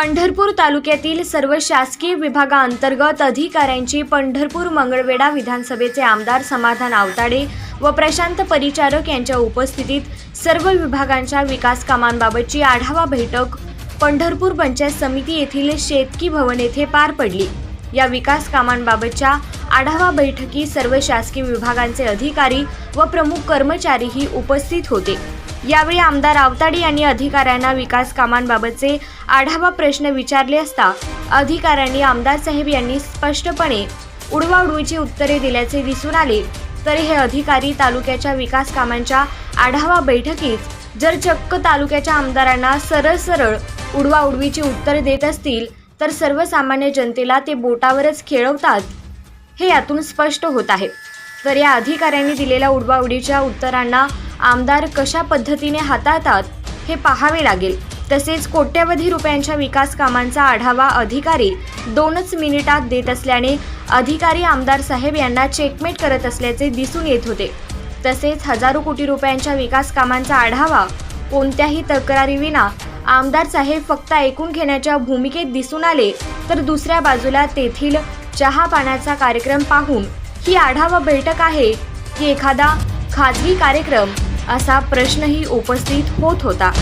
पंढरपूर तालुक्यातील सर्व शासकीय विभागांतर्गत अधिकाऱ्यांची पंढरपूर मंगळवेढा विधानसभेचे आमदार समाधान आवताडे व प्रशांत परिचारक यांच्या उपस्थितीत सर्व विभागांच्या विकास कामांबाबतची आढावा बैठक पंढरपूर पंचायत समिती येथील शेतकी भवन येथे पार पडली. या विकास कामांबाबतच्या आढावा बैठकी सर्व शासकीय विभागांचे अधिकारी व प्रमुख कर्मचारीही उपस्थित होते. यावेळी आमदार आवताडी यांनी अधिकाऱ्यांना विकास कामांबाबतचे आढावा प्रश्न विचारले असता अधिकाऱ्यांनी आमदार साहेब यांनी स्पष्टपणे उडवाउडवीची उत्तरे दिल्याचे दिसून आले. तरी हे अधिकारी तालुक्याच्या विकास कामांच्या आढावा बैठकीत जर चक्क तालुक्याच्या आमदारांना सरळ सरळ उडवाउडवीची उत्तरे देत असतील तर सर्वसामान्य जनतेला ते बोटावरच खेळवतात. हे यातून स्पष्ट होत आहे. तर या अधिकाऱ्यांनी दिलेल्या उडवाउडीच्या उत्तरांना आमदार कशा पद्धतीने हाताळतात हे पाहावे लागेल. तसेच कोट्यवधी रुपयांच्या विकास कामांचा आढावा अधिकारी दोनच मिनिटात देत असल्याने अधिकारी आमदार साहेब यांना चेकमेट करत असल्याचे दिसून येत होते. तसेच हजारो कोटी रुपयांच्या विकास कामांचा आढावा कोणत्याही तक्रारीविना आमदार साहेब फक्त ऐकून घेण्याच्या भूमिकेत दिसून आले तर दुसऱ्या बाजूला तेथील चहा पाण्याचा कार्यक्रम पाहून ही आढावा बैठक आहे की एखादा खाजगी कार्यक्रम असा प्रश्नही उपस्थित होत होता.